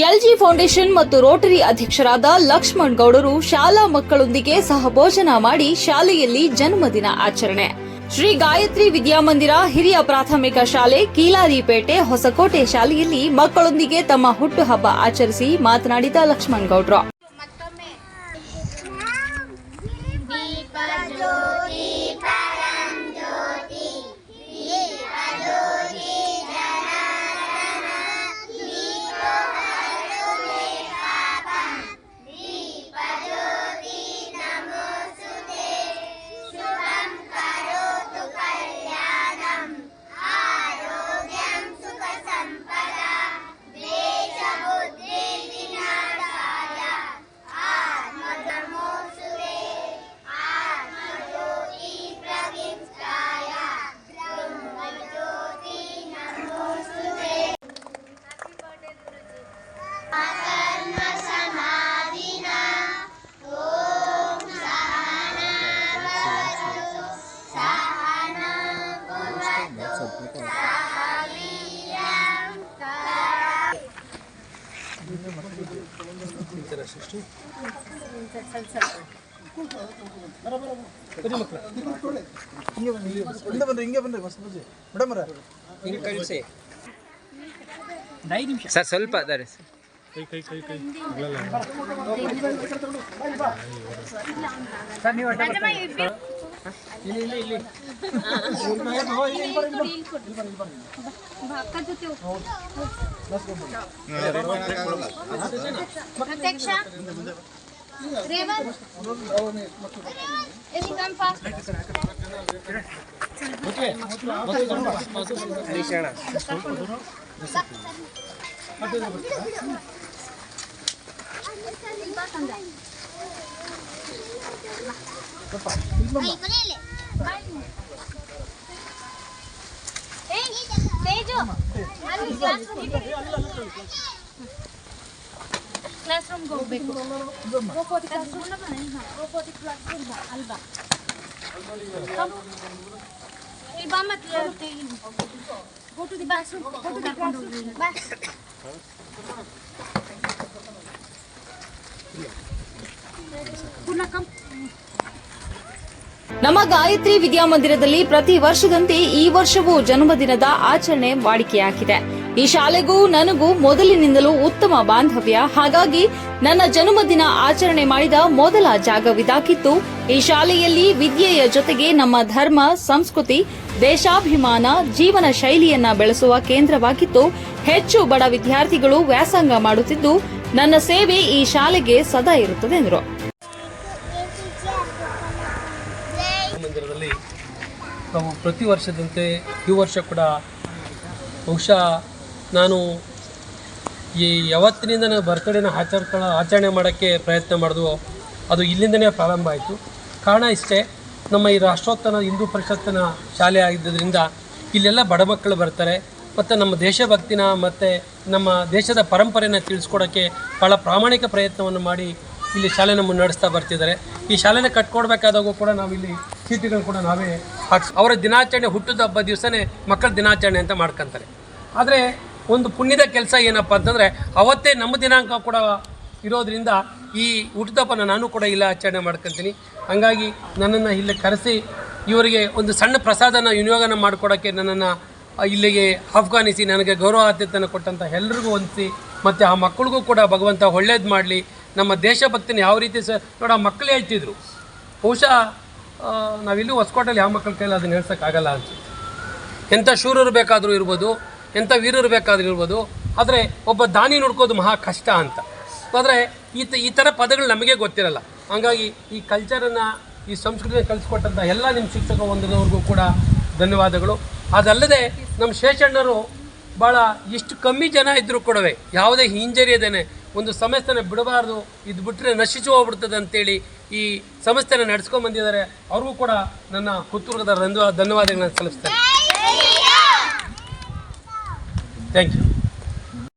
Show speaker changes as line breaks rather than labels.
LG foundation ಮತ್ತು Rotary ಅಧ್ಯಕ್ಷರಾದ ಲಕ್ಷ್ಮಣ್ ಗೌಡರು ಶಾಲಾ ಮಕ್ಕಳೊಂದಿಗೆ ಸಹಭೋಜನ ಮಾಡಿ ಶಾಲೆಯಲ್ಲಿ ಜನ್ಮದಿನ ಆಚರಣೆ. ಶ್ರೀ ಗಾಯತ್ರಿ ವಿದ್ಯಾಮಂದಿರ ಹಿರಿಯ ಪ್ರಾಥಮಿಕ ಶಾಲೆ ಕೀಲಾರಿಪೇಟೆ ಹೊಸಕೋಟೆ ಶಾಲೆಯಲ್ಲಿ ಮಕ್ಕಳೊಂದಿಗೆ ತಮ್ಮ ಹುಟ್ಟುಹಬ್ಬ ಆಚರಿಸಿ ಮಾತನಾಡಿದ ಲಕ್ಷ್ಮಣ್ ಗೌಡ್ರು.
ಹಿಂಗೆ ಬನ್ರಿ ಹಿಂಗೆ ಬನ್ರಿ ಮಸ್ತ್ ಬಜ್ಜಿ ಮೇಡಮ್ ಅವ್ರೆ
ಹಿಂಗೆ ಕಳಿಸಿ ಸರ್ ಸ್ವಲ್ಪ ಅದಾರೆ ಸರ್
ಪ್ರತ್ಯಕ್ಷ ರೇವನ್ ಎಲ್ಲಿ ಕಮ್ ಫಾಸ್ಟ್
ಹರೀಶಣ್ಣ
ತೇಜು ಕ್ಲಾಸ್ ರೂಮ್ಗೆ ಹೋಗ್ಬೇಕು robotic classroom robotic classroom ಅಲ್ವಾ ಇಲ್ಲಿ ಬಾ ಮತ್ತೆ go to the classroom go to the classroom ಬಾ
ನಮ್ಮ ಗಾಯತ್ರಿ ವಿದ್ಯಾಮಂದಿರದಲ್ಲಿ ಪ್ರತಿ ವರ್ಷದಂತೆ ಈ ವರ್ಷವೂ ಜನ್ಮದಿನದ ಆಚರಣೆ ವಾಡಿಕೆಯಾಗಿದೆ. ಈ ಶಾಲೆಗೂ ನನಗೂ ಮೊದಲಿನಿಂದಲೂ ಉತ್ತಮ ಬಾಂಧವ್ಯ. ಹಾಗಾಗಿ ನನ್ನ ಜನ್ಮದಿನ ಆಚರಣೆ ಮಾಡಿದ ಮೊದಲ ಜಾಗವಿದಾಗಿತ್ತು. ಈ ಶಾಲೆಯಲ್ಲಿ ವಿದ್ಯೆಯ ಜೊತೆಗೆ ನಮ್ಮ ಧರ್ಮ, ಸಂಸ್ಕೃತಿ, ದೇಶಾಭಿಮಾನ, ಜೀವನ ಶೈಲಿಯನ್ನ ಬೆಳೆಸುವ ಕೇಂದ್ರವಾಗಿತ್ತು. ಹೆಚ್ಚು ಬಡ ವಿದ್ಯಾರ್ಥಿಗಳು ವ್ಯಾಸಂಗ ಮಾಡುತ್ತಿದ್ದು, ನನ್ನ ಸೇವೆ ಈ ಶಾಲೆಗೆ ಸದಾ ಇರುತ್ತದೆ ಎಂದರು.
ಮಂದಿರದಲ್ಲಿ ನಾವು ಪ್ರತಿ ವರ್ಷದಂತೆ ಈ ವರ್ಷ ಕೂಡ ಬಹುಶಃ ನಾನು ಈ ಯಾವತ್ತಿನಿಂದ ನಾನು ಬರ್ತಡೇನ ಆಚರ್ಕೊಳ್ಳೋ ಆಚರಣೆ ಮಾಡೋಕ್ಕೆ ಪ್ರಯತ್ನ ಮಾಡಿದ್ವು, ಅದು ಇಲ್ಲಿಂದನೇ ಪ್ರಾರಂಭ ಆಯಿತು. ಕಾರಣ ಇಷ್ಟೇ, ನಮ್ಮ ಈ ರಾಷ್ಟ್ರೋತ್ತನ ಹಿಂದೂ ಪರಿಷತ್ತಿನ ಶಾಲೆ ಆಗಿದ್ದರಿಂದ ಇಲ್ಲೆಲ್ಲ ಬಡ ಮಕ್ಕಳು ಬರ್ತಾರೆ, ಮತ್ತು ನಮ್ಮ ದೇಶಭಕ್ತಿನ ಮತ್ತು ನಮ್ಮ ದೇಶದ ಪರಂಪರೆಯನ್ನು ತಿಳಿಸ್ಕೊಡೋಕ್ಕೆ ಭಾಳ ಪ್ರಾಮಾಣಿಕ ಪ್ರಯತ್ನವನ್ನು ಮಾಡಿ ಇಲ್ಲಿ ಶಾಲೆನ ಮುನ್ನಡೆಸ್ತಾ ಬರ್ತಿದ್ದಾರೆ. ಈ ಶಾಲೆನ ಕಟ್ಕೊಡ್ಬೇಕಾದಾಗೂ ಕೂಡ ನಾವಿಲ್ಲಿ ಚೀಟಿಗಳು ಕೂಡ ನಾವೇ ಹಾಕ್ಸ್ ಅವರ ದಿನಾಚರಣೆ ಹುಟ್ಟಿದ ಹಬ್ಬ ದಿವಸನೇ ಮಕ್ಕಳ ದಿನಾಚರಣೆ ಅಂತ ಮಾಡ್ಕೊತಾರೆ. ಆದರೆ ಒಂದು ಪುಣ್ಯದ ಕೆಲಸ ಏನಪ್ಪ ಅಂತಂದರೆ ಅವತ್ತೇ ನಮ್ಮ ದಿನಾಂಕ ಕೂಡ ಇರೋದ್ರಿಂದ ಈ ಹುಟ್ಟದಪ್ಪನ ನಾನು ಕೂಡ ಇಲ್ಲ ಆಚರಣೆ ಮಾಡ್ಕೊತೀನಿ. ಹಂಗಾಗಿ ನನ್ನನ್ನು ಇಲ್ಲಿ ಕರೆಸಿ ಇವರಿಗೆ ಒಂದು ಸಣ್ಣ ಪ್ರಸಾದನ ವಿನಿಯೋಗನ ಮಾಡಿಕೊಡೋಕ್ಕೆ ನನ್ನನ್ನು ಇಲ್ಲಿಗೆ ಆಫ್ಘಾನಿಸಿ ನನಗೆ ಗೌರವ ಆದ್ಯತೆಯನ್ನು ಕೊಟ್ಟಂಥ ಎಲ್ಲರಿಗೂ ಹೊಂದಿಸಿ, ಮತ್ತು ಆ ಮಕ್ಕಳಿಗೂ ಕೂಡ ಭಗವಂತ ಒಳ್ಳೇದು ಮಾಡಲಿ. ನಮ್ಮ ದೇಶಭಕ್ತಿನ ಯಾವ ರೀತಿ ಸ ನೋಡೋ ಮಕ್ಕಳು ಹೇಳ್ತಿದ್ರು. ಬಹುಶಃ ನಾವಿಲ್ಲೂ ಹೊಸಕೋಟೆಯಲ್ಲಿ ಯಾವ ಮಕ್ಕಳ ಕೈಲಿ ಅದನ್ನು ಹೇಳ್ಸೋಕ್ಕಾಗಲ್ಲ ಅಂತ. ಎಂಥ ಶೂರರು ಬೇಕಾದರೂ ಇರ್ಬೋದು, ಎಂಥ ವೀರರು ಬೇಕಾದರೂ ಇರ್ಬೋದು, ಆದರೆ ಒಬ್ಬ ದಾನಿ ನೋಡ್ಕೋದು ಮಹಾ ಕಷ್ಟ ಅಂತ. ಆದರೆ ಈ ಈ ಥರ ಪದಗಳು ನಮಗೆ ಗೊತ್ತಿರಲ್ಲ. ಹಾಗಾಗಿ ಈ ಕಲ್ಚರನ್ನು ಈ ಸಂಸ್ಕೃತಿನ ಕಲಿಸ್ಕೊಟ್ಟಂಥ ಎಲ್ಲ ನಿಮ್ಮ ಶಿಕ್ಷಕ ಒಂದರವರೆಗೂ ಕೂಡ ಧನ್ಯವಾದಗಳು. ಅದಲ್ಲದೆ ನಮ್ಮ ಶೇಷಣ್ಣರು ಭಾಳ ಇಷ್ಟು ಕಮ್ಮಿ ಜನ ಇದ್ದರೂ ಕೂಡವೇ, ಯಾವುದೇ ಹಿಂಜರಿಯದೇನೆ ಒಂದು ಸಂಸ್ಥೆನ ಬಿಡಬಾರ್ದು ಇದು ಬಿಟ್ಟರೆ ನಶಿಸಿ ಹೋಗ್ಬಿಡ್ತದೆ ಅಂತೇಳಿ ಈ ಸಂಸ್ಥೆನ ನಡೆಸ್ಕೊಂಡು ಬಂದಿದ್ದಾರೆ. ಅವ್ರಿಗೂ ಕೂಡ ನನ್ನ ಹುತ್ತೂರದ ಧನ್ಯವಾದಗಳನ್ನು ಧನ್ಯವಾದಗಳನ್ನ ಸಲ್ಲಿಸ್ತೇನೆ. Thank you